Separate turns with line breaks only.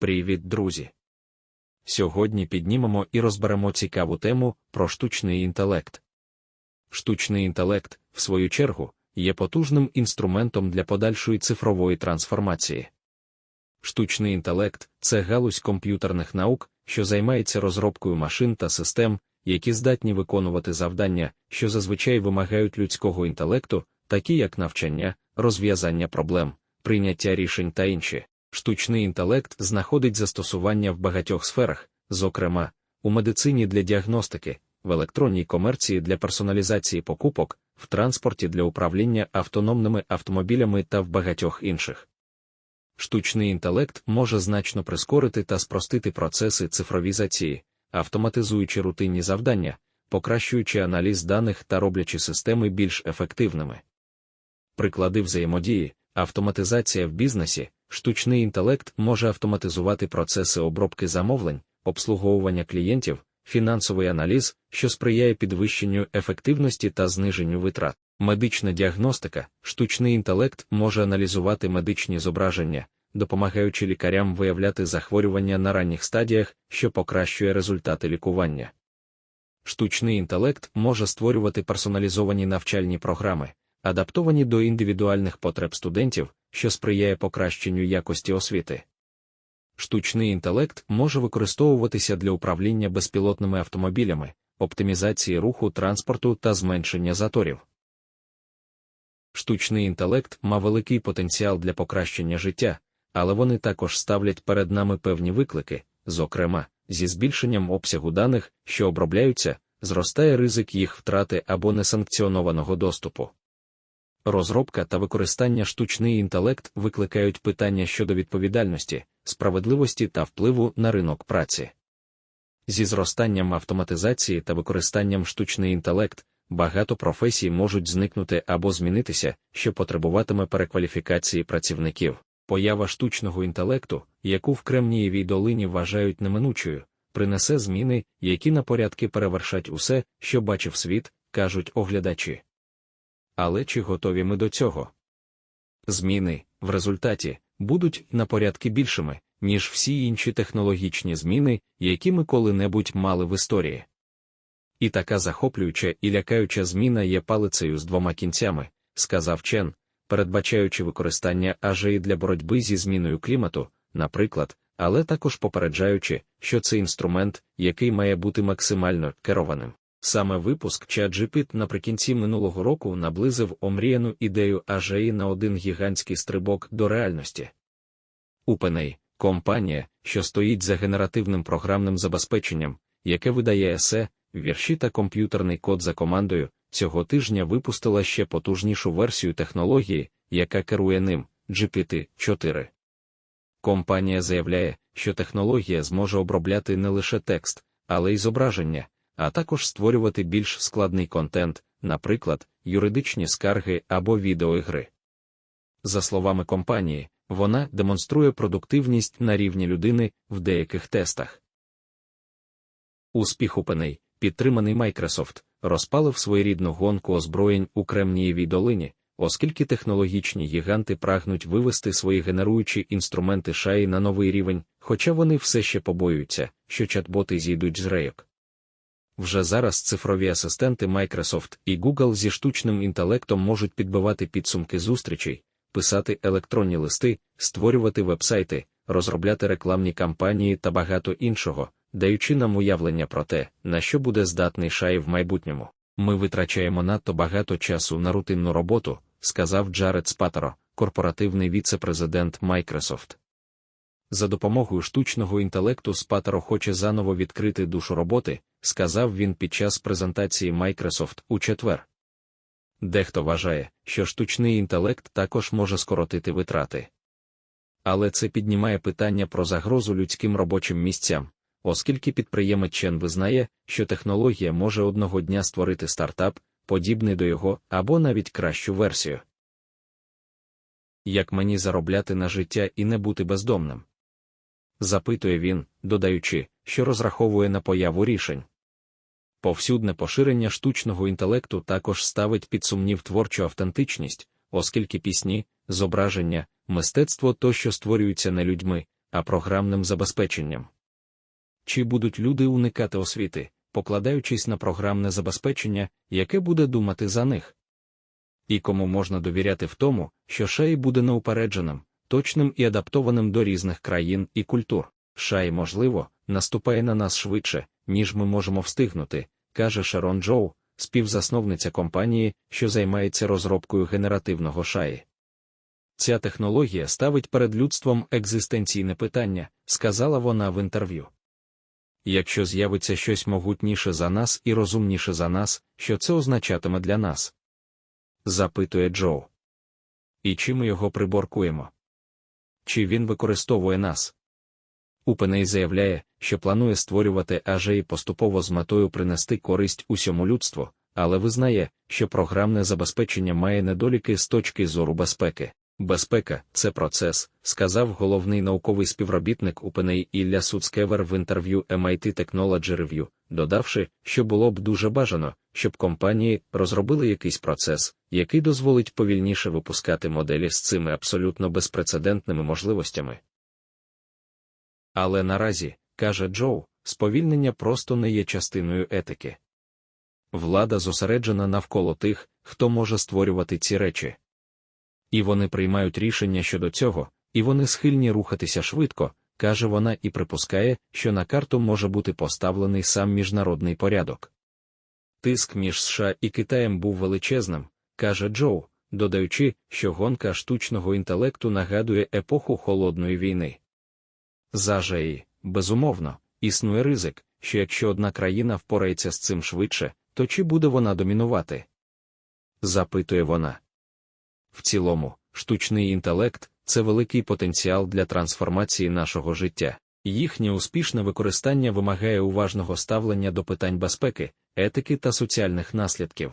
Привіт, друзі! Сьогодні піднімемо і розберемо цікаву тему про штучний інтелект. Штучний інтелект, в свою чергу, є потужним інструментом для подальшої цифрової трансформації. Штучний інтелект це галузь комп'ютерних наук, що займається розробкою машин та систем, які здатні виконувати завдання, що зазвичай вимагають людського інтелекту, такі як навчання, розв'язання проблем, прийняття рішень та інші. Штучний інтелект знаходить застосування в багатьох сферах, зокрема, у медицині для діагностики, в електронній комерції для персоналізації покупок, в транспорті для управління автономними автомобілями та в багатьох інших. Штучний інтелект може значно прискорити та спростити процеси цифровізації, автоматизуючи рутинні завдання, покращуючи аналіз даних та роблячи системи більш ефективними. Приклади взаємодії, автоматизація в бізнесі, штучний інтелект може автоматизувати процеси обробки замовлень, обслуговування клієнтів, фінансовий аналіз, що сприяє підвищенню ефективності та зниженню витрат. Медична діагностика, штучний інтелект може аналізувати медичні зображення, допомагаючи лікарям виявляти захворювання на ранніх стадіях, що покращує результати лікування. Штучний інтелект може створювати персоналізовані навчальні програми, адаптовані до індивідуальних потреб студентів, що сприяє покращенню якості освіти. Штучний інтелект може використовуватися для управління безпілотними автомобілями, оптимізації руху транспорту та зменшення заторів. Штучний інтелект має великий потенціал для покращення життя, але вони також ставлять перед нами певні виклики, зокрема, зі збільшенням обсягу даних, що обробляються, зростає ризик їх втрати або несанкціонованого доступу. Розробка та використання штучний інтелект викликають питання щодо відповідальності, справедливості та впливу на ринок праці. Зі зростанням автоматизації та використанням штучний інтелект багато професій можуть зникнути або змінитися, що потребуватиме перекваліфікації працівників. Поява штучного інтелекту, яку в Кремнієвій долині вважають неминучою, принесе зміни, які на порядки перевершать усе, що бачив світ, кажуть оглядачі. Але чи готові ми до цього? Зміни, в результаті, будуть на порядки більшими, ніж всі інші технологічні зміни, які ми коли-небудь мали в історії. І така захоплююча і лякаюча зміна є палицею з двома кінцями, сказав Чен, передбачаючи використання ажеї для боротьби зі зміною клімату, наприклад, але також попереджаючи, що це інструмент, який має бути максимально керованим. Саме випуск ChatGPT наприкінці минулого року наблизив омріяну ідею ажеї на один гігантський стрибок до реальності. OpenAI – компанія, що стоїть за генеративним програмним забезпеченням, яке видає есе, вірші та комп'ютерний код за командою, цього тижня випустила ще потужнішу версію технології, яка керує ним GPT-4. Компанія заявляє, що технологія зможе обробляти не лише текст, але й зображення, а також створювати більш складний контент, наприклад, юридичні скарги або відеоігри. За словами компанії, вона демонструє продуктивність на рівні людини в деяких тестах. Успіх OpenAI, підтриманий Microsoft, розпалив своєрідну гонку озброєнь у Кремнієвій долині, оскільки технологічні гіганти прагнуть вивести свої генеруючі інструменти шаї на новий рівень, хоча вони все ще побоюються, що чат-боти зійдуть з рейок. Вже зараз цифрові асистенти Microsoft і Google зі штучним інтелектом можуть підбивати підсумки зустрічей, писати електронні листи, створювати вебсайти, розробляти рекламні кампанії та багато іншого, даючи нам уявлення про те, на що буде здатний шай в майбутньому. Ми витрачаємо надто багато часу на рутинну роботу, сказав Джаред Спатеро, корпоративний віце-президент Microsoft. За допомогою штучного інтелекту Спатеро хоче заново відкрити душу роботи, сказав він під час презентації Microsoft у четвер. Дехто вважає, що штучний інтелект також може скоротити витрати. Але це піднімає питання про загрозу людським робочим місцям, оскільки підприємець Чен визнає, що технологія може одного дня створити стартап, подібний до його, або навіть кращу версію. Як мені заробляти на життя і не бути бездомним? запитує він, додаючи, що розраховує на появу рішень. Повсюдне поширення штучного інтелекту також ставить під сумнів творчу автентичність, оскільки пісні, зображення, мистецтво тощо створюються не людьми, а програмним забезпеченням. Чи будуть люди уникати освіти, покладаючись на програмне забезпечення, яке буде думати за них? І кому можна довіряти в тому, що шай буде неупередженим, точним і адаптованим до різних країн і культур. Шай, можливо, наступає на нас швидше, ніж ми можемо встигнути, каже Шерон Джоу, співзасновниця компанії, що займається розробкою генеративного шаї. Ця технологія ставить перед людством екзистенційне питання, сказала вона в інтерв'ю. Якщо з'явиться щось могутніше за нас і розумніше за нас, що це означатиме для нас? запитує Джоу. І чи ми його приборкуємо? Чи він використовує нас? Упеней заявляє, що планує створювати АЖІ поступово з метою принести користь усьому людству, але визнає, що програмне забезпечення має недоліки з точки зору безпеки. Безпека це процес, сказав головний науковий співробітник УПНІ Ілля Суцкевер в інтерв'ю MIT Technology Review, додавши, що було б дуже бажано, щоб компанії розробили якийсь процес, який дозволить повільніше випускати моделі з цими абсолютно безпрецедентними можливостями. Але наразі, каже Джоу, сповільнення просто не є частиною етики. Влада зосереджена навколо тих, хто може створювати ці речі. І вони приймають рішення щодо цього, і вони схильні рухатися швидко, каже вона і припускає, що на карту може бути поставлений сам міжнародний порядок. Тиск між США і Китаєм був величезним, каже Джоу, додаючи, що гонка штучного інтелекту нагадує епоху холодної війни. За ЖЕІ, безумовно, існує ризик, що якщо одна країна впорається з цим швидше, то чи буде вона домінувати? запитує вона. В цілому, штучний інтелект це великий потенціал для трансформації нашого життя. Їхнє успішне використання вимагає уважного ставлення до питань безпеки, етики та соціальних наслідків.